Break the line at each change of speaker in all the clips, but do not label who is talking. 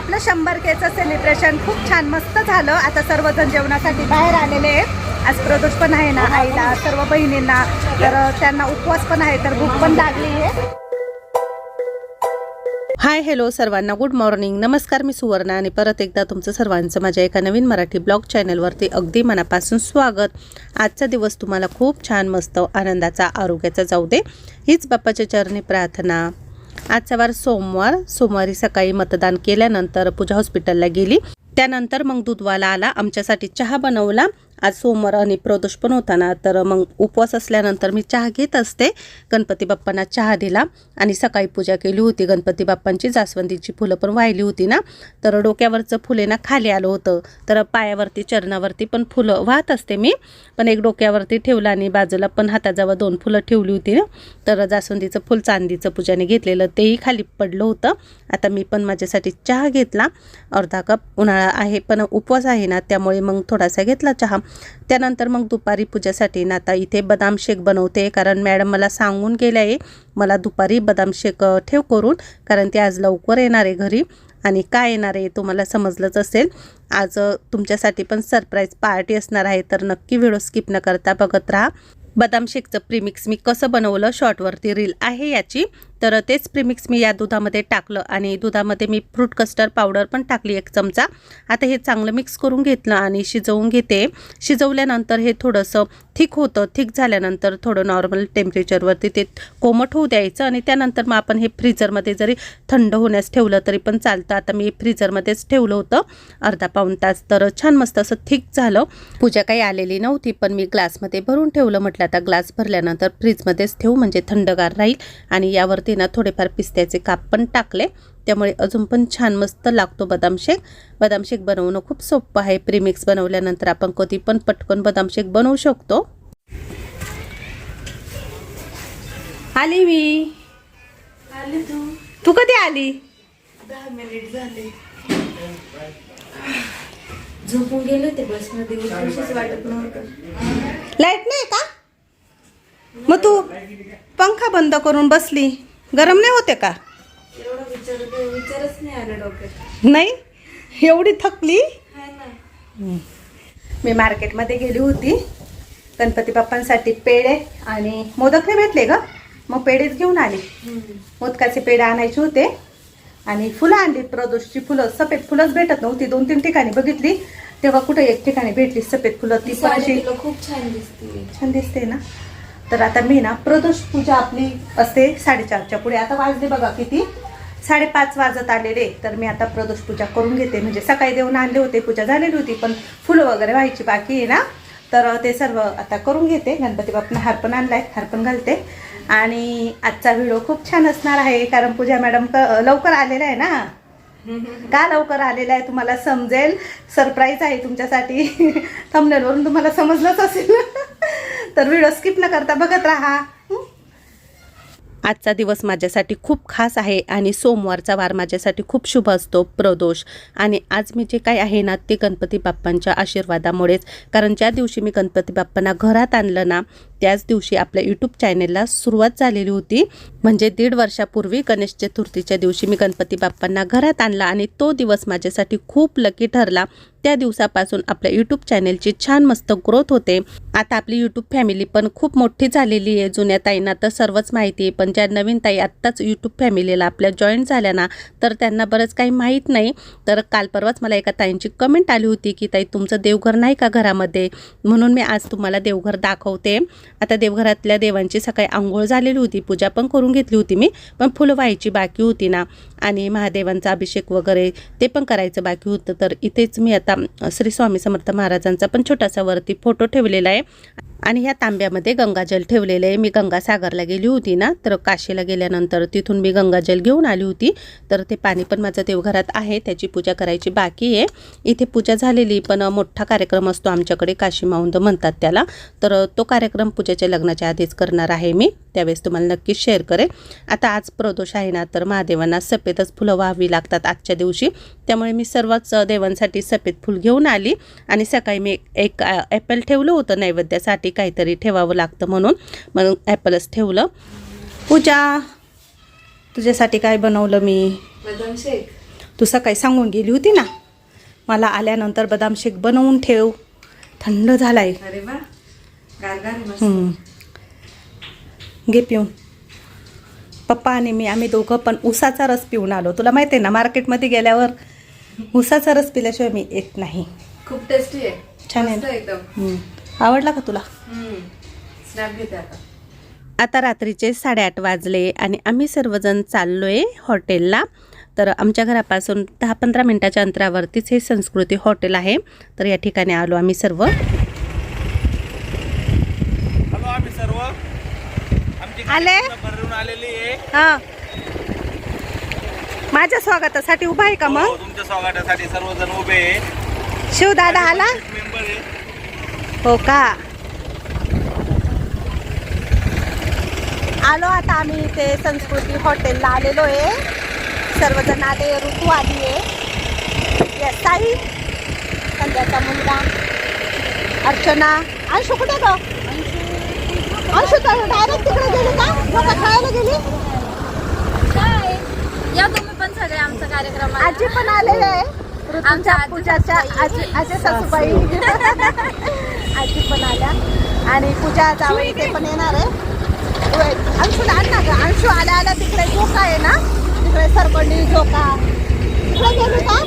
आपलं शंभर केचं सेलिब्रेशन खूप छान मस्त झालं. आता सर्वजण जेवणासाठी बाहेर आलेले आहेत. आज प्रदोष पण आहे ना आईला सर्व बहिणींना. तर त्यांना उपवास पण आहे तर भूक पण लागली आहे. हाय हॅलो सर्वांना. गुड मॉर्निंग नमस्कार मी सुवर्णा आणि परत एकदा तुमचं सर्वांचं माझ्या एका नवीन मराठी ब्लॉग चॅनलवरती अगदी मनापासून स्वागत. आजचा दिवस तुम्हाला खूप छान मस्त आनंदाचा आरोग्याचा जाऊ दे. हीच बाप्पाच्या चरणी प्रार्थना. आजचा वार सोमवार. सोमवारी सकाळी मतदान केल्यानंतर पूजा हॉस्पिटलला गेली. त्यानंतर मग दूधवाला आला. आमच्यासाठी चहा बनवला. आज सोमवार आणि प्रदोष पण होता ना तर मग उपवास असल्यानंतर मी चहा घेत असते. गणपती बाप्पांना चहा दिला आणि सकाळी पूजा केली होती. गणपती बाप्पांची जास्वंदीची फुलं पण वाहिली होती ना. तर डोक्यावरचं फुले ना खाली आलं होतं. तर पायावरती चरणावरती पण फुलं वाहत असते मी. पण एक डोक्यावरती ठेवलं आणि बाजूला पण हाताजवळ दोन फुलं ठेवली होती ना. तर जास्वंदीचं फुल चांदीचं पूजाने घेतलेलं तेही खाली पडलं होतं. आता मी पण माझ्यासाठी चहा घेतला. अर्धा कप उन्हाळा आहे पण उपवास आहे ना त्यामुळे मग थोडासा घेतला चहा. त्यानंतर मग दुपारी पूजेसाठी ना आता इथे बदाम शेक बनवते. कारण मॅडम मला सांगून गेल्या आहे मला दुपारी बदाम शेक ठेव करून कारण ते आज लवकर येणार आहे घरी. आणि काय येणार आहे तुम्हाला समजलंच असेल. आज तुमच्यासाठी पण सरप्राईज पार्टी असणार आहे तर नक्की व्हिडिओ स्किप न करता बघत राहा. बदाम शेकचं प्रीमिक्स मी कसं बनवलं शॉर्टवरती रील आहे याची. तर तेच प्रिमिक्स मी या दुधामध्ये टाकलं आणि दुधामध्ये मी फ्रूट कस्टर्ड पावडर पण टाकली एक चमचा. आता हे चांगलं मिक्स करून घेतलं आणि शिजवून घेते. शिजवल्यानंतर हे थोडंसं थिक होतं. थिक झाल्यानंतर थोडं नॉर्मल टेम्परेचरवरती ते कोमट होऊ द्यायचं आणि त्यानंतर मग आपण हे फ्रीजरमध्ये जरी थंड होण्यास ठेवलं तरी पण चालतं. आता मी फ्रीजरमध्येच ठेवलं होतं अर्धा पाऊण तास. तर छान मस्त असं थिक झालं. पूजा काही आलेली नव्हती पण मी ग्लासमध्ये भरून ठेवलं. म्हटलं आता ग्लास भरल्यानंतर फ्रीजमध्येच ठेवू. म्हणजे थंडगार राहील आणि यावरती ना थोडेफार पिस्त्याचे काप पण टाकले. त्यामुळे अजून पण छान मस्त लागतो बदाम शेक. बदाम शेक बनवणं खूप सोपं आहे. प्रीमिक्स बनवल्यानंतर आपण कधी पण पटकन बदाम शेक बनवू शकतो. आली मी.
आले तू.
तू कधी आली?
दहा मिनिट झाले. झोपून गेले बसमध्ये. उठूशीच वाटत नव्हतं.
लाइट नाही का? मग तू पंखा बंद करून बसली. गरम नाही होते का?
नाही
एवढी थकली? मी मार्केटमध्ये गेली होती. गणपती बाप्पांसाठी पेढे आणि मोदक नाही भेटले ग? मग पेढेच घेऊन आली. मोदकाचे पेढे आणायचे होते. आणि फुलं आणली प्रदोषची फुलं. सफेद फुलंच भेटत नव्हती. दोन तीन ठिकाणी बघितली. तेव्हा कुठे एक ठिकाणी भेटली सफेद फुलं. ती पण अशी
खूप छान दिसते.
छान दिसते ना? तर आता मी ना प्रदोष पूजा आपली असते साडेचारच्या पुढे. आता वाजले बघा किती? साडेपाच वाजत आलेले. तर मी आता प्रदोष पूजा करून घेते. म्हणजे सकाळी देऊन आणले होते पूजा झालेली होती पण फुलं वगैरे व्हायची बाकी आहे ना. तर ते सर्व आता करून घेते. गणपती बाप्पा हारपण आणलाय हारपण घालते. आणि आजचा व्हिडिओ खूप छान असणार आहे कारण पूजा मॅडम क- लवकर आलेला आहे ना. का लवकर आलेला आहे तुम्हाला समजेल. सरप्राईज आहे तुमच्यासाठी. थमनेलवरून तुम्हाला समजलंच असेल. तर व्हिडिओ स्किप न करता बघत राहा. आजचा दिवस माझ्यासाठी खूप खास आहे आणि सोमवारचा वार माझ्यासाठी खूप शुभ असतो प्रदोष. आणि आज मी जे काय आहे ना ते गणपती बाप्पांच्या आशीर्वादामुळेच. कारण ज्या दिवशी मी गणपती बाप्पांना घरात आणलं ना त्याच दिवशी आपल्या यूट्यूब चॅनेलला सुरुवात झालेली होती. म्हणजे दीड वर्षापूर्वी गणेश चतुर्थीच्या दिवशी मी गणपती बाप्पांना घरात आणला आणि तो दिवस माझ्यासाठी खूप लकी ठरला. त्या दिवसापासून आपल्या यूट्यूब चॅनेलची छान मस्त ग्रोथ होते. आता आपली यूट्यूब फॅमिली पण खूप मोठी झालेली आहे. जुन्या ताईंना तर सर्वच माहिती आहे. पण ज्या नवीन ताई आत्ताच यूट्यूब फॅमिलीला आपल्या जॉईन झाल्या ना तर त्यांना बरंच काही माहीत नाही. तर काल परवाच मला एका ताईंची कमेंट आली होती की ताई तुमचं देवघर नाही का घरामध्ये? म्हणून मी आज तुम्हाला देवघर दाखवते. आता देवघरातल्या देवांची सकाळी आंघोळ झालेली होती. पूजा पण करून घेतली होती मी पण फुलं व्हायची बाकी होती ना. आणि महादेवांचा अभिषेक वगैरे ते पण करायचं बाकी होतं. तर इथेच मी आता श्री स्वामी समर्थ महाराजांचा पण छोटासा वरती फोटो ठेवलेला आहे. आणि ह्या तांब्यामध्ये गंगाजल ठेवलेलं आहे. मी गंगासागरला गेली होती ना तर काशीला गेल्यानंतर तिथून मी गंगाजल घेऊन आली होती. तर ते पाणी पण माझं देवघरात आहे त्याची पूजा करायची बाकी आहे. इथे पूजा झालेली पण मोठा कार्यक्रम असतो आमच्याकडे काशी माऊंद म्हणतात त्याला. तर तो कार्यक्रम पूजेच्या लग्नाच्या आधीच करणार आहे मी. त्यावेळेस तुम्हाला नक्कीच शेअर करेन. आता आज प्रदोष आहे ना तर महादेवांना सफेदच फुलं व्हावी लागतात आजच्या दिवशी. त्यामुळे मी सर्वच देवांसाठी सफेद फुल घेऊन आली आणि सकाळी मी एक ॲपल ठेवलं होतं नैवेद्यासाठी काहीतरी ठेवावं लागतं म्हणून. म्हणून ॲपलच ठेवलं. पूजा तुझ्यासाठी काय बनवलं मी?
बदाम शेक.
तू सकाळी सांगून गेली होती ना? मला आल्यानंतर बदाम शेक बनवून ठेव. थंड झालाय.
अरे वा. गारगार आहे.
घे पिऊन. पप्पा आणि मी आम्ही दोघं पण उसाचा रस पिऊन आलो. तुला माहिती आहे ना मार्केटमध्ये गेल्यावर उसाचा रस पिल्याशिवाय मी येत नाही.
खूप टेस्टी आहे.
छान आहे.
मस्त
ना?
एकदम.
हम्म. आवडला का तुला?
स्नॅप घेते आता.
आता रात्रीचे साडेआठ वाजले आणि आम्ही सर्वजण चाललो आहे हॉटेलला. तर आमच्या घरापासून दहा पंधरा मिनटाच्या अंतरावरतीच हे संस्कृती हॉटेल आहे. तर या ठिकाणी आलो आम्ही सर्व.
हॅलो आम्ही सर्व. आमची
आले?
भरून आलेली आहे.
हां. माझ्या स्वागतासाठी उभा आहे का
हो,
मग?
तुमच्या स्वागतासाठी सर्वजण उभे आहे.
शिवदादा आला? हो का? आलो आता आम्ही ते संस्कृती हॉटेलला आलेलो आहे. सर्वजण आले ऋतू आली आहे. येस साई संध्याचा मुलगा. अर्चना. अंशू कुठे गो? अंशू तर डायरेक्ट तिकडे गेली का? लोक खेळायला गेली?
काय? या तुम्ही पण सगळे आमचा कार्यक्रम.
आजी पण आलेले आहे.
आमच्या
पूजाच्या आजी आजी सासूबाई. आजी पण आल्या. आणि पूजा जावई ते पण येणार आहे. अंशू आण ना ग. अंशू आल्या आल्या तिकडे झोका आहे ना? तिकडे सरपंडी झोका. तिकडे गेली का?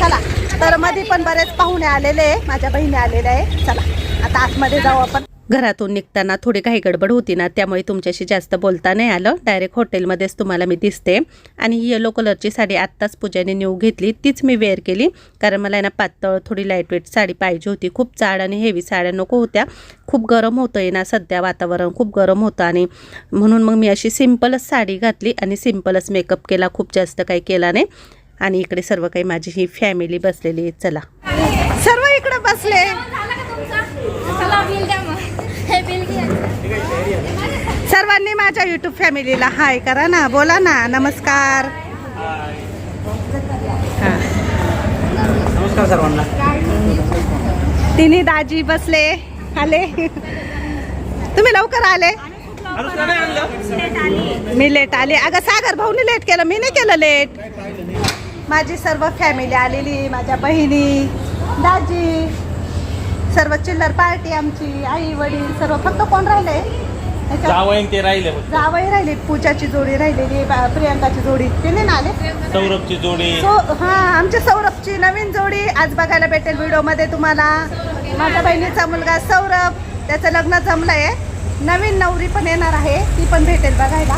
चला. तर मध्ये पण बरेच पाहुणे आलेले आहे. माझ्या बहिणी आलेल्या आहे. चला. आता आतमध्ये जाऊ आपण. घरातून निघताना थोडी काही गडबड होती ना त्यामुळे तुमच्याशी जास्त बोलता नाही आलं. डायरेक्ट हॉटेलमध्येच तुम्हाला मी दिसते. आणि ही येलो कलरची साडी आत्ताच पूजाने न्यू घेतली. तीच मी वेअर केली. कारण मला आहे ना पातळ थोडी लाईटवेट साडी पाहिजे होती. खूप जाड आणि हेवी साड्या नको होत्या. खूप गरम होतं आहे ना सध्या वातावरण. खूप गरम होतं आणि म्हणून मग मी अशी सिम्पलच साडी घातली आणि सिम्पलच मेकअप केला. खूप जास्त काही केला नाही. आणि इकडे सर्व काही माझी ही फॅमिली बसलेली आहे. चला. सर्व इकडे बसले. सर्वांनी माझ्या युट्यूब फॅमिलीला हाय करा ना. बोला ना. नमस्कार.
नमस्कार सर्वांना.
तिन्ही दाजी बसले. आले. तुम्ही लवकर आले. मी लेट आले. अगं सागर भाऊने लेट केलं. मी नाही केलं लेट माझी सर्व फॅमिली आलेली माझ्या बहिणी दाजी सर्व चिल्लर पार्टी आमची आई वडील सर्व फक्त कोण राहिले?
ते राहिले फक्त.
जावई राहिली पूजाची जोडी राहिलेली बा- प्रियंकाची जोडी. ते नाही ना आले?
सौरभची जोडी.
सो हा आमच्या सौरभची नवीन जोडी. आज बघायला भेटेल व्हिडिओमध्ये तुम्हाला. माझ्या बहिणीचा मुलगा सौरभ त्याचं लग्न जमलंय. नवीन नवरी पण येणार आहे ती पण भेटेल बघायला.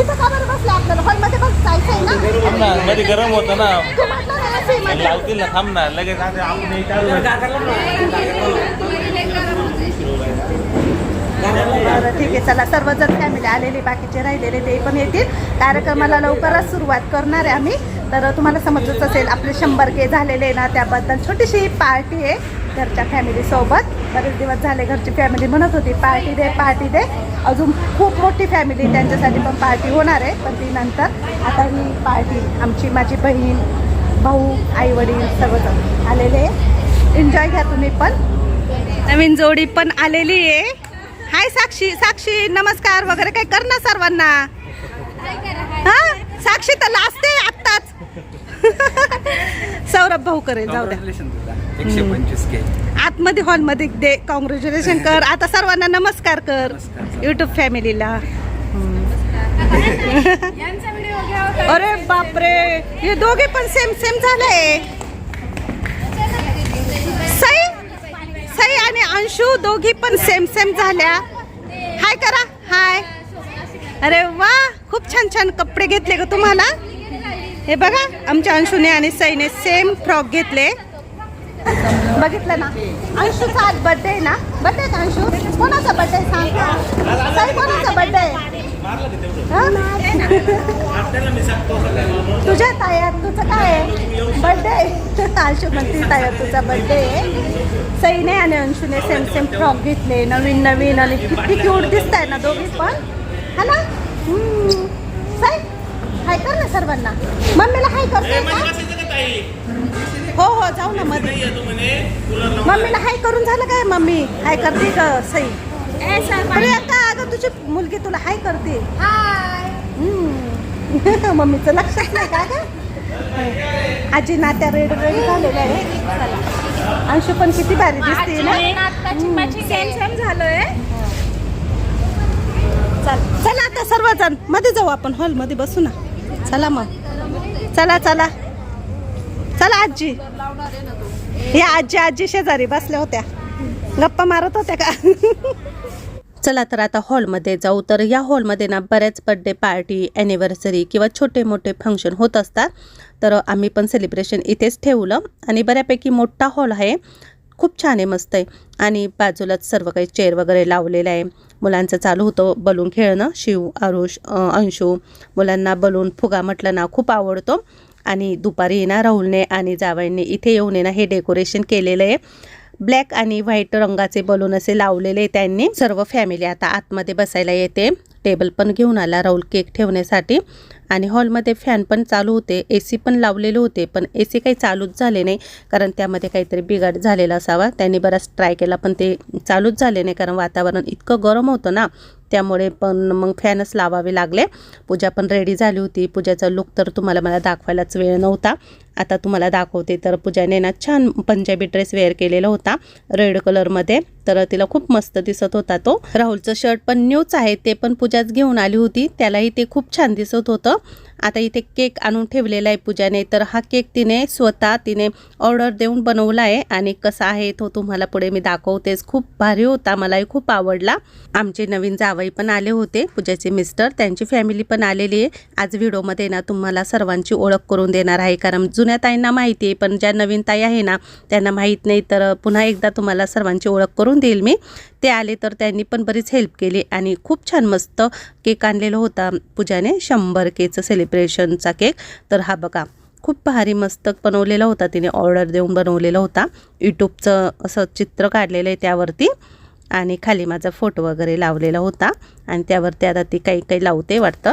इथं का बरं बसलं आपल्याला? हॉलमध्ये बस जायचंय ना?
थांब ना. मध्ये गरम होतं ना.
तू म्हटलं ना AC मध्ये.
लावतील ना थांब ना. लगेच आता आपण हे चालू
बरं ठीक आहे चला सर्वजण फॅमिली आलेली बाकीचे राहिलेले ते पण येतील. कार्यक्रमाला लवकरच सुरुवात करणार आहे आम्ही. तर तुम्हाला समजत असेल आपले शंभर के झालेले आहे ना त्याबद्दल छोटीशी पार्टी आहे घरच्या फॅमिलीसोबत बरेच दिवस झाले घरची फॅमिली म्हणत होती पार्टी दे पार्टी दे. अजून खूप मोठी फॅमिली त्यांच्यासाठी पण पार्टी होणार आहे पण ती नंतर. आता ही पार्टी आमची माझी बहीण भाऊ आई वडील सर्वजण आलेले एन्जॉय घ्या तुम्ही पण. नवीन जोडी पण आलेली आहे. हाय साक्षी साक्षी नमस्कार वगैरे काही कर ना सर्वांना. हा? साक्षी तर लाजते आत्ताच. सौरभ भाऊ करेल जाऊ द्या. आतमध्ये हॉलमध्ये दे कॉंग्रॅच्युलेशन कर. आता सर्वांना नमस्कार कर. युट्यूब फॅमिलीला अरे बापरे. हे दोघे पण सेम सेम झाले सई सई आणि अंशू दोघी पण सेम सेम झाल्या. हाय करा हाय. अरे वा खूप छान छान कपडे घेतले ग तुम्हाला. हे बघा आमच्या अंशूने आणि सईने सेम फ्रॉक घेतले. बघितलं ना? अंशूचा आज बर्थडे आहे ना? बर्थडे का अंशू? कोणाचा बर्थडे सांग? सई कोणाचा बर्थडे तुझ्या तायात तुझं काय आहे? बर्थडे अंशू म्हणते तायात तुझा बर्थडे आहे. सईने आणि अंशूने सेम सेम फ्रॉक घेतले. नवीन नवीन आणि किती क्यूट दिसत आहे ना दोघी पण. हा ना. सई हाय कर ना सर्वांना. मम्मीला हाय करते का? हो हो जाऊ ना मध्ये मम्मीला हाय करून झालं काय मम्मी? हाय करते का सई? प्रियंका अगं तुझी मुलगी तुला हाय करते.
मम्मीचं लक्षात नाही का ग? आजी नात्या रेड रेड झालेल्या आहे. अंशू पण किती भारी दिसते ना?
सेम सेम झालोय.
चल चला आता सर्वजण. मध्ये जाऊ आपण हॉलमध्ये बसू ना. चला मग. चला चला. चला आजी. या आजी आजी शेजारी बसल्या होत्या. गप्पा मारत होत्या का? चला तर आता हॉलमध्ये जाऊ. तर या हॉलमध्ये ना बऱ्याच बड्डे पार्टी ॲनिव्हर्सरी किंवा छोटे मोठे फंक्शन होत असतात. तर आम्ही पण सेलिब्रेशन इथेच ठेवलं. आणि बऱ्यापैकी मोठा हॉल आहे. खूप छान आहे मस्त आहे. आणि बाजूलाच सर्व काही चेअर वगैरे लावलेलं आहे. मुलांचं चालू होतं बलून खेळणं. शिव आरुष अंशू मुलांना बलून फुगा म्हटलं ना खूप आवडतो. आणि दुपारी ना राहुलने आणि जावयांनी इथे येऊन ना हे डेकोरेशन केलेलं आहे. ब्लॅक आणि व्हाईट रंगाचे बलून असे लावलेले त्यांनी. सर्व फॅमिली आता आतमध्ये बसायला येते. टेबल पण घेऊन आला. राहुल केक ठेवण्यासाठी. आणि हॉलमध्ये फॅन पण चालू होते. ए सी पण लावलेले होते. पण ए सी काही चालूच झाले नाही. कारण त्यामध्ये काहीतरी बिघाड झालेला असावा. त्यांनी बराच ट्राय केला पण ते चालूच झाले नाही. कारण वातावरण इतकं गरम होतं ना त्यामुळे पण मग फॅनच लावावे लागले. पूजा पण रेडी झाली होती. पूजाचा लुक तर तुम्हाला मला दाखवायलाच वेळ नव्हता. आता तुम्हाला दाखवते. तर पूजाने ना छान पंजाबी ड्रेस वेअर केलेला होता रेड कलरमध्ये तर तिला खूप मस्त दिसत होता तो. राहुलचं शर्ट पण न्यूच आहे. ते पण पूजाच घेऊन आली होती. त्यालाही ते खूप छान दिसत होतं. आता इथे केक आणून ठेवलेला आहे पूजाने. तर हा केक तिने स्वतः तिने ऑर्डर देऊन बनवला आहे. आणि कसा आहे तो तुम्हाला पुढे मी दाखवतेच. खूप भारी होता मलाही खूप आवडला. आमचे नवीन जावई पण आले होते पूजाचे मिस्टर. त्यांची फॅमिली पण आलेली आहे. आज व्हिडिओमध्ये ना तुम्हाला सर्वांची ओळख करून देणार आहे. कारण जुन्या ताईंना माहिती आहे पण ज्या नवीन ताई आहे ना त्यांना माहीत नाही. तर पुन्हा एकदा तुम्हाला सर्वांची ओळख करून देईल मी. ते आले तर त्यांनी पण बरीच हेल्प केली. आणि खूप छान मस्त केक आणलेला होता पूजाने. शंभर केचं सेलिब्रेशनचा केक. तर हा बघा खूप भारी मस्त बनवलेला होता. तिने ऑर्डर देऊन बनवलेला होता. यूट्यूबचं असं चित्र काढलेलं आहे त्यावरती. आणि खाली माझा फोटो वगैरे लावलेला होता. आणि त्यावरती आता ती काही काही लावते वाटतं.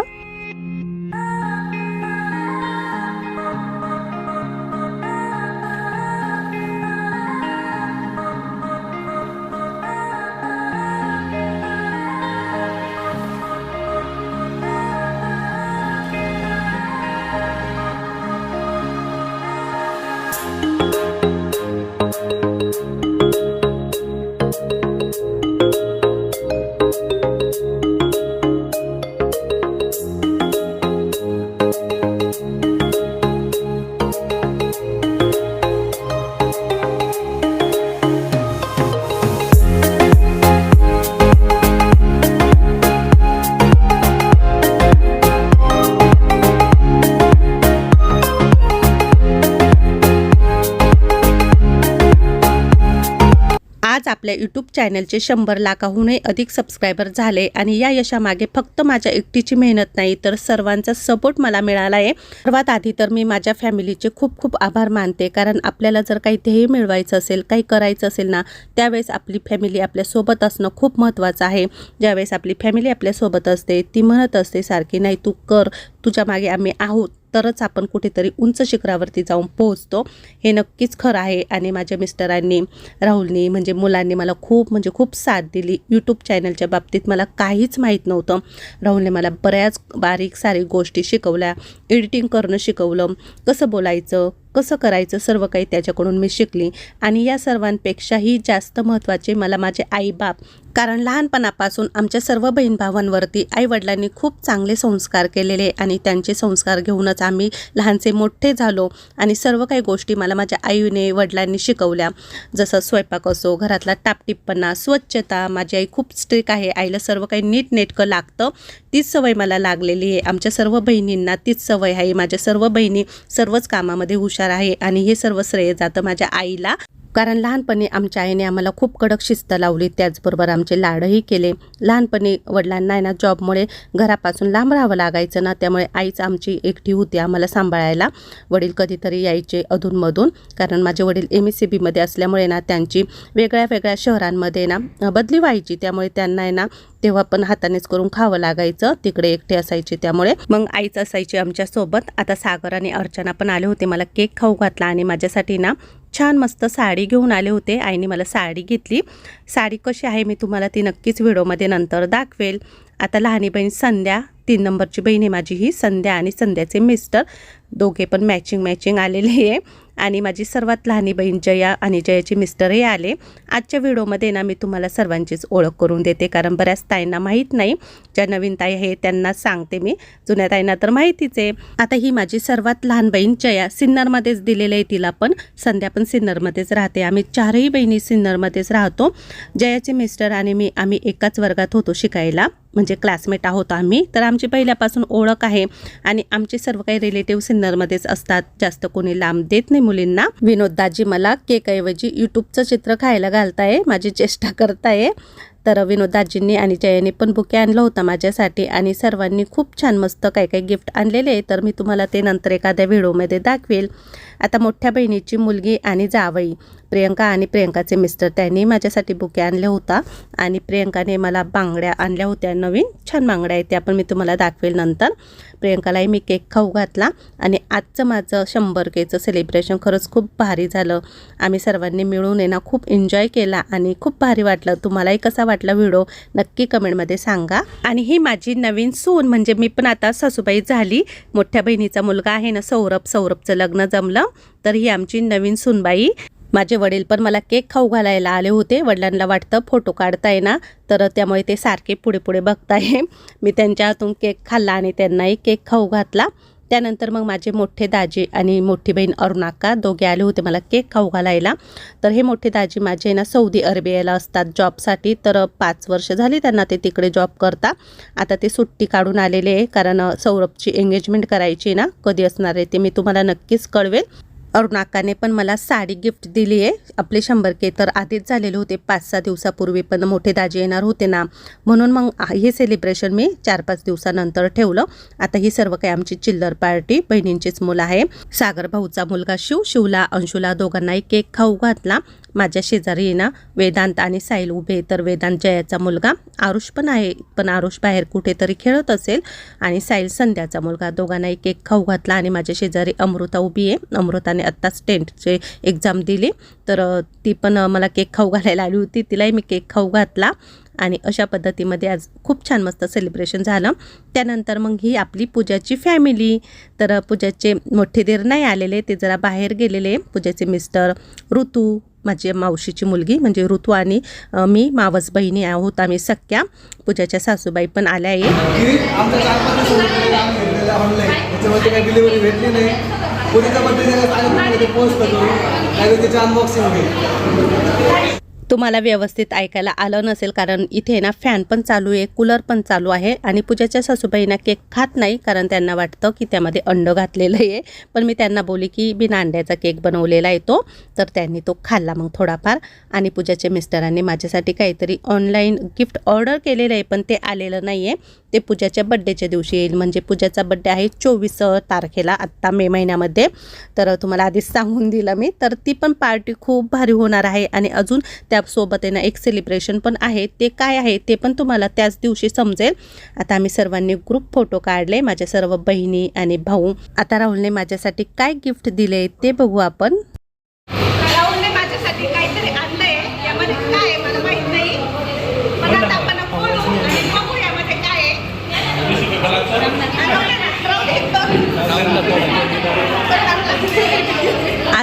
आपल्या यूट्यूब चॅनलचे शंभर लाखाहूनही अधिक सबस्क्रायबर झाले आणि या यशामागे फक्त माझ्या एकटीची मेहनत नाही तर सर्वांचा सपोर्ट मला मिळाला आहे. सर्वात आधी तर मी माझ्या फॅमिलीचे खूप खूप आभार मानते कारण आपल्याला जर काही ध्येय मिळवायचं असेल काही करायचं असेल ना त्यावेळेस आपली फॅमिली आपल्यासोबत असणं खूप महत्त्वाचं आहे. ज्यावेळेस आपली फॅमिली आपल्यासोबत असते ती म्हणत असते सारखी नाही तू कर तुझ्या मागे आम्ही आहोत. तरच आपण कुठेतरी उंच शिखरावरती जाऊन पोहोचतो. हे नक्कीच खरं आहे आणि माझ्या मिस्टरांनी राहुलनी म्हणजे मुलांनी मला खूप म्हणजे खूप साथ दिली. यूट्यूब चॅनलच्या बाबतीत मला काहीच माहीत नव्हतं. राहुलने मला बऱ्याच बारीक सारीक गोष्टी शिकवल्या. एडिटिंग करणं शिकवलं. कसं बोलायचं? कसं करायचं सर्व काही त्याच्याकडून मी शिकली. आणि या सर्वांपेक्षाही जास्त महत्त्वाचे मला माझे आईबाप कारण लहानपणापासून आमच्या सर्व बहीण भावांवरती आईवडिलांनी खूप चांगले संस्कार केलेले आणि त्यांचे संस्कार घेऊनच आम्ही लहानचे मोठे झालो आणि सर्व काही गोष्टी मला माझ्या आईने वडिलांनी शिकवल्या. जसं स्वयंपाक असो घरातला टापटिप्पणा स्वच्छता माझी आई खूप स्ट्रिक आहे आईला सर्व काही नीट नेटकं लागतं. तीच सवय मला लागलेली आहे. आमच्या सर्व बहिणींना तीच सवय आहे. माझ्या सर्व बहिणी सर्वच कामामध्ये हुशार आहे आणि हे सर्व श्रेय जातं माझ्या आईला. कारण लहानपणी आमच्या आईने आम्हाला खूप कडक शिस्त लावली. त्याचबरोबर आमचे लाडही केले. लहानपणी वडिलांना आहे ना जॉबमुळे घरापासून लांब राहावं लागायचं ना त्यामुळे आईच आमची एकटी होती आम्हाला सांभाळायला. वडील कधीतरी यायचे अधूनमधून. कारण माझे वडील एम एस सी बीमध्ये असल्यामुळे ना त्यांची वेगळ्या वेगळ्या शहरांमध्ये ना बदली व्हायची. त्यामुळे त्यांना आहे ना तेव्हा पण हातानेच करून खावं लागायचं. तिकडे एकटे असायचे त्यामुळे. मग आईच असायची आमच्यासोबत. आता सागर आणि अर्चना पण आले होते. मला केक खाऊ घातला आणि माझ्यासाठी ना छान मस्त साडी घेऊन आले होते. आईने मला साडी घेतली. साडी कशी आहे मी तुम्हाला ती नक्कीच व्हिडिओमध्ये नंतर दाखवेल. आता लहानी बहीण संध्या तीन नंबरची बहीण आहे माझी ही संध्या आणि संध्याचे मिस्टर. दोघे पण मॅचिंग मॅचिंग आलेले आहे. आणि माझी सर्वात लहानी बहीण जया आणि जयाचे मिस्टरही आले. आजच्या व्हिडिओमध्ये ना मी तुम्हाला सर्वांचीच ओळख करून देते. कारण बऱ्याच ताईंना माहीत नाही. ज्या नवीन ताई आहे त्यांना सांगते मी. जुन्या ताईंना तर माहितीच आहे. आता ही माझी सर्वात लहान बहीण जया सिन्नरमध्येच दिलेलं आहे तिला पण. संध्या पण सिन्नरमध्येच राहते. आम्ही चारही बहिणी सिन्नरमध्येच राहतो. जयाचे मिस्टर आणि मी आम्ही एकाच वर्गात होतो शिकायला. म्हणजे क्लासमेट आहोत आम्ही तर आमची पहिल्यापासून ओळख आहे. आणि आमचे सर्व काही रिलेटिव्ह सिन्नरमध्येच असतात. जास्त कोणी लांब देत नाही मुलींना. विनोदाजी मला केकऐवजी यूट्यूबचं चित्र खायला घालताय माझी चेष्टा करताय. तर विनोदाजींनी आणि जयाने पण बुके आणलं होतं माझ्यासाठी आणि सर्वांनी खूप छान मस्त काही काही गिफ्ट आणलेले आहे तर मी तुम्हाला ते नंतर एखाद्या व्हिडिओमध्ये दाखवेल. आता मोठ्या बहिणीची मुलगी आणि जावई. प्रियंका आणि प्रियंकाचे मिस्टर त्यांनी माझ्यासाठी बुके आणले होता. आणि प्रियंकाने मला बांगड्या आणल्या होत्या. नवीन छान बांगड्या आहेत त्या पण मी तुम्हाला दाखवेल नंतर. प्रियंकालाही मी केक खाऊ घातला. आणि आजचं माझं शंभर केचं सेलिब्रेशन खरंच खूप भारी झालं. आम्ही सर्वांनी मिळून येणं खूप एन्जॉय केला आणि खूप भारी वाटलं. तुम्हालाही कसा वाटला व्हिडिओ नक्की कमेंटमध्ये सांगा. आणि ही माझी नवीन सून म्हणजे मी पण आता सासूबाई झाली. मोठ्या बहिणीचा मुलगा आहे ना सौरभ. सौरभचं लग्न जमलं. तर ही आमची नवीन सूनबाई. माझे वडील पण मला केक खाऊ घालायला आले होते. वडिलांना वाटतं फोटो काढताय ना तर त्यामुळे ते सारखे पुढे पुढे बघताय. मी त्यांच्या हातून केक खाल्ला आणि त्यांनाही केक खाऊ घातला. त्यानंतर मग माझे मोठे दाजी आणि मोठी बहीण अरुणाका दोघे आले होते मला केक खाऊ घालायला. तर हे मोठे दाजी माझे ना सौदी अरेबियाला असतात जॉबसाठी तर पाच वर्ष झाली त्यांना ते तिकडे जॉब करता. आता ते सुट्टी काढून आलेले आहे. कारण सौरभची एंगेजमेंट करायची ना. कधी असणार आहे ते मी तुम्हाला नक्कीच कळवेल. अरुणाकाने पण मला साडी गिफ्ट दिली आहे. आपले शंभर के तर आधीच झालेले होते. पाच सहा दिवसापूर्वी पण मोठे दाजी येणार होते ना. म्हणून मग हे सेलिब्रेशन मी चार पाच दिवसानंतर ठेवलं. आता ही सर्व काही आमची चिल्लर पार्टी बहिणींचीच मुलं आहे. सागर भाऊचा मुलगा शिव शिवला अंशुला दोघांनाही केक खाऊ घातला. माझ्या शेजारी आहे ना वेदांत आणि साहिल उभे तर वेदांत जयाचा मुलगा आरुष पण आहे. पण आरुष बाहेर कुठेतरी खेळत असेल आणि साईल संध्याचा मुलगा. दोघांनाही केक खाऊ घातला आणि माझ्या शेजारी अमृता उभी आहे. अमृताने आत्ताच टेंटचे एक्झाम दिली. तर ती पण मला केक खाऊ घालायला आली होती. तिलाही मी केक खाऊ घातला. आणि अशा पद्धतीमध्ये आज खूप छान मस्त सेलिब्रेशन झालं. त्यानंतर मग ही आपली पूजाची फॅमिली तर पूजाचे मोठे देर नाही आलेले. ते जरा बाहेर गेलेले. पूजाचे मिस्टर ऋतू माझी मावशीची मुलगी म्हणजे ऋतू आणि मी मावस बहिणी आहोत. आम्ही सख्या पूजाच्या सासूबाई पण आल्या आहे.
पोस्ट
तुम्हाला व्यवस्थित ऐकायला आलं नसेल कारण इथे ना फॅन पण चालू आहे कूलर पण चालू आहे आणि पूजाच्या सासूबाईंना केक खात नाही कारण त्यांना वाटतं की त्यामध्ये अंड घातलेलं आहे. पण मी त्यांना बोली की बिना अंड्याचा केक बनवलेला आहे तो तर त्यांनी तो खाल्ला मग थोडाफार. आणि पूजाच्या मिस्टरांनी माझ्यासाठी काहीतरी ऑनलाईन गिफ्ट ऑर्डर केलेलं आहे पण ते आलेलं नाही आहे ते पूजाच्या बड्डेच्या दिवशी येईल. म्हणजे पूजाचा बड्डे आहे चोवीस तारखेला आत्ता मे महिन्यामध्ये. तर तुम्हाला आधीच सांगून दिलं मी. तर ती पण पार्टी खूप भारी होणार आहे आणि अजून त्यासोबत आहे ना एक सेलिब्रेशन पण आहे. ते काय आहे ते पण तुम्हाला त्याच दिवशी समजेल. आता आम्ही सर्वांनी ग्रुप फोटो काढले माझ्या सर्व बहिणी आणि भाऊ. आता राहुलने माझ्यासाठी काय गिफ्ट दिले ते बघू आपण राहुलने माझ्यासाठी काहीतरी आणलंय यामध्ये काय आहे मला माहीत नाही पण आता आपण खोलू आणि बघू यामध्ये काय आहे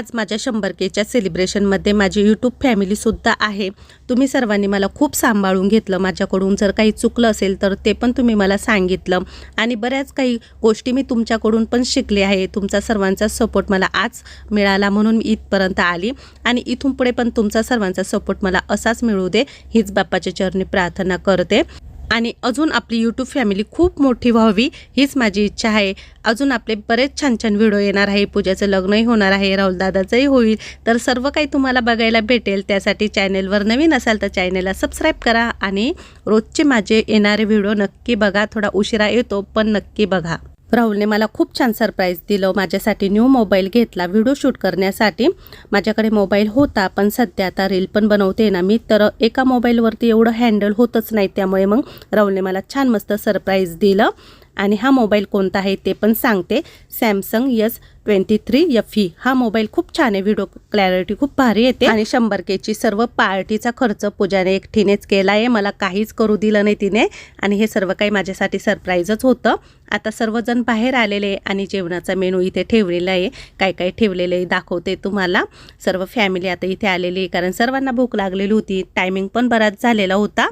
आज माझ्या शंभर केच्या सेलिब्रेशनमध्ये माझी यूट्यूब फॅमिलीसुद्धा आहे. तुम्ही सर्वांनी मला खूप सांभाळून घेतलं. माझ्याकडून जर काही चुकलं असेल तर ते पण तुम्ही मला सांगितलं. आणि बऱ्याच काही गोष्टी मी तुमच्याकडून पण शिकले आहे. तुमचा सर्वांचा सपोर्ट मला आज मिळाला म्हणून मी इथपर्यंत आली. आणि इथून पुढे पण तुमचा सर्वांचा सपोर्ट मला असाच मिळू दे. हीच बाप्पाच्या चरणी प्रार्थना करते. आणि अजून आपली यूट्यूब फॅमिली खूप मोठी व्हावी हीच माझी इच्छा आहे. अजून आपले बरेच छान छान व्हिडिओ येणार आहे. पूजाचं लग्नही होणार आहे राहुलदादाचंही होईल. तर सर्व काही तुम्हाला बघायला भेटेल. त्यासाठी चॅनेलवर नवीन असाल तर चॅनेलला सबस्क्राईब करा आणि रोजचे माझे येणारे व्हिडिओ नक्की बघा. थोडा उशिरा येतो पण नक्की बघा. राहुलने मला खूप छान सरप्राईज दिलं. माझ्यासाठी न्यू मोबाईल घेतला. व्हिडिओ शूट करण्यासाठी माझ्याकडे मोबाईल होता पण सध्या आता रील पण बनवते ना मी. तर एका मोबाईलवरती एवढं हँडल होतच नाही. त्यामुळे मग राहुलने मला छान मस्त सरप्राईज दिलं.
आणि हा मोबाईल कोणता आहे ते पण सांगते. Samsung S twenty three F E हा मोबाईल खूप छान आहे. व्हिडिओ क्लॅरिटी खूप भारी येते. आणि शंभर केची सर्व पार्टीचा खर्च पूजाने एकटीनेच केला आहे. मला काहीच करू दिलं नाही तिने. आणि हे सर्व काही माझ्यासाठी सरप्राईजच होतं. आता सर्वजण बाहेर आलेले आहे आणि जेवणाचा मेनू इथे ठेवलेला आहे. काय काय ठेवलेलं आहे दाखवते तुम्हाला. सर्व फॅमिली आता इथे आलेली आहे. कारण सर्वांना भूक लागलेली होती. टायमिंग पण बराच झालेला होता.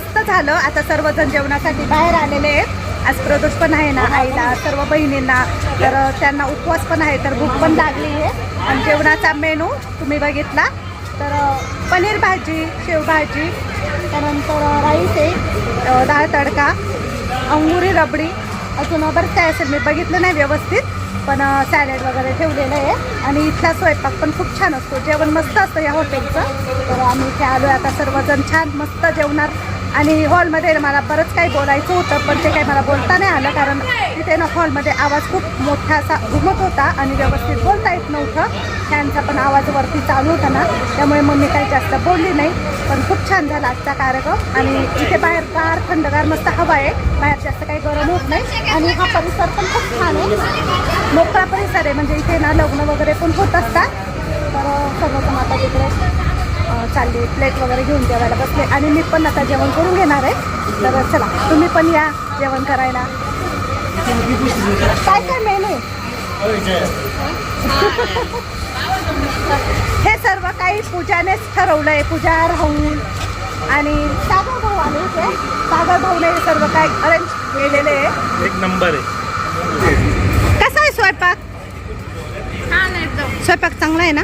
मस्त झालं. आता सर्वजण जेवणासाठी बाहेर आलेले आहेत. आज प्रदोष पण आहे ना आईला सर्व बहिणींना. तर त्यांना उपवास पण आहे तर भूक पण लागली आहे. आणि जेवणाचा मेनू तुम्ही बघितला. तर पनीर भाजी शेवभाजी त्यानंतर राईस आहे दाळ डाळ तडका अंगुरी रबडी. अजून बरंच काय असेल. मी बघितलं नाही व्यवस्थित पण सॅलेड वगैरे ठेवलेलं आहे. आणि इथला स्वयंपाक पण खूप छान असतो. जेवण मस्त असतं या हॉटेलचं. तर आम्ही इथे आलो आता सर्वजण छान मस्त जेवणार. आणि हॉलमध्ये मला बरंच काही बोलायचं होतं पण ते काही मला बोलता नाही आलं कारण तिथे ना हॉलमध्ये आवाज खूप मोठा असा घुमत होता आणि व्यवस्थित बोलता येत नव्हतं. फॅनचा पण आवाज वरती चालू होता ना त्यामुळे मग मी काही जास्त बोलली नाही. पण खूप छान झाला आजचा कार्यक्रम आणि इथे बाहेर गार थंडगार मस्त हवा आहे. बाहेर जास्त काही गरम होत नाही. आणि हा परिसर पण खूप छान आहे. मोकळा परिसर आहे म्हणजे इथे ना लग्न वगैरे पण होत असतात. तर सगळं आता तिकडे चालले प्लेट वगैरे घेऊन जेवायला बसले. आणि मी पण आता जेवण करून घेणार आहे. तर चला तुम्ही पण या जेवण करायला. काय काय मेनू? हे सर्व काही पूजानेच ठरवलंय. पूजा राहून आणि सागर भाऊ आले होते. सागर भाऊने हे सर्व काही अरेंज केलेले आहे.
एक नंबर आहे.
कसा आहे स्वयंपाक? स्वयंपाक चांगला आहे ना?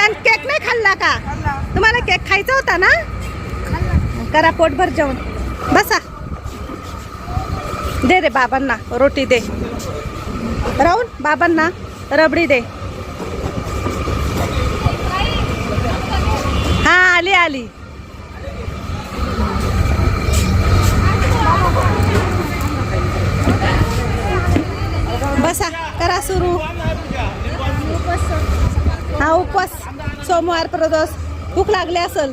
साई वेदांत केक नाही खाल्ला का? तुम्हाला केक खायचा होता ना? करा पोटभर जेवण. बसा. दे रे बाबांना रोटी दे. राहुल बाबांना रबडी दे. हा आली आली बसा करा सुरू हा उपवास सोमवार प्रदोष भूक लागली असल.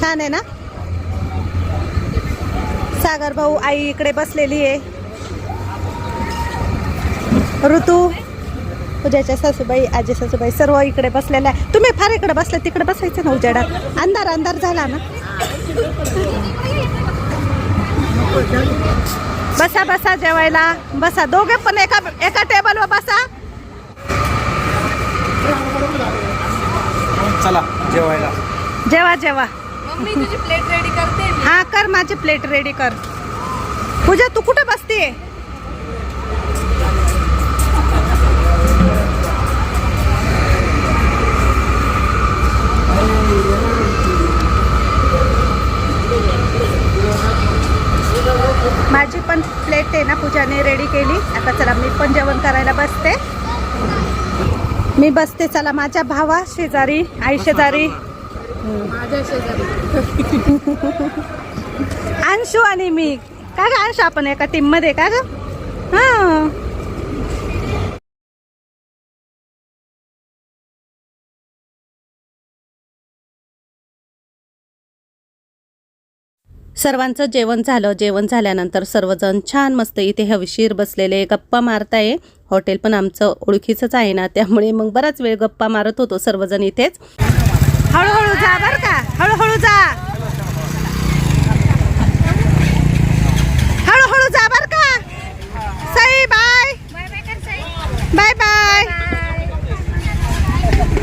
छान आहे ना? सागर भाऊ आई इकडे बसलेली आहे. ऋतू पूजाच्या सासूबाई आजी सासूबाई सर्व इकडे बसलेल्या आहे तुम्ही फार इकडे बसले तिकडे बसायचं ना उजेडात. अंधार अंधार झाला ना? बसा बसा जेवायला. बसा. दोघे पण एका एका टेबलवर बसा.
चला जेवायला.
जेवा जेवा.
मम्मी तुझी प्लेट रेडी करते मी.
हा कर माझी प्लेट रेडी कर. पूजा तू कुठे बसते माझी पण प्लेट आहे ना पूजाने रेडी केली. आता चला मी पण जेवण करायला बसते. मी बसते चला माझ्या भावा शेजारी आई शेजारी. अंशू आणि मी. का ग अंशू आपण एका टीममध्ये का ग? हा. सर्वांचं जेवण झालं. जेवण झाल्यानंतर सर्वजण छान मस्त इथे हवेशीर बसलेले गप्पा मारताय. हॉटेल पण आमचं ओळखीचंच आहे ना त्यामुळे मग बराच वेळ गप्पा मारत होतो सर्वजण इथेच. हळूहळू जा बर का हळूहळू जा. हळूहळू जा बर का. सई बाय.
Bye bye.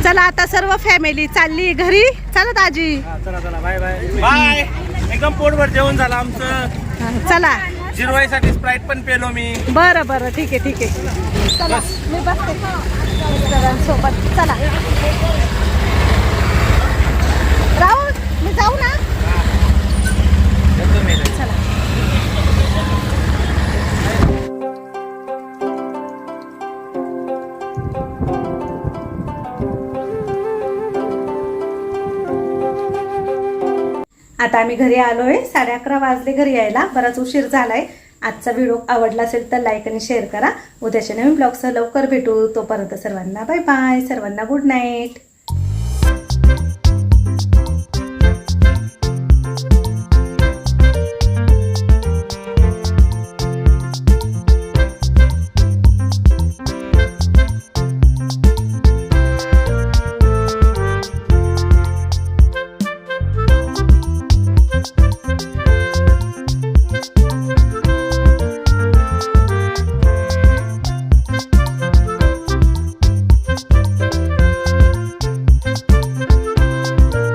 चला आता सर्व फॅमिली चालली घरी. चला दाजी.
चला चला बाय बाय. बाय. एकदम पोटभर जेवण झालं आमचं.
चला.
जिरवाईसाठी स्प्राईट पण पेलो मी.
बरं बरं ठीक आहे ठीक आहे. चला मी बसते. मिस्टरांसोबत चला. राहुल मी जाऊ ना. चला. आता आम्ही घरी आलोय. साडे अकरा वाजले घरी यायला. बराच उशीर झालाय. आजचा व्हिडिओ आवडला असेल तर लाईक आणि शेअर करा. उद्याच्या नवीन ब्लॉगसह लवकर भेटू. तोपर्यंत सर्वांना बाय बाय सर्वांना गुड नाईट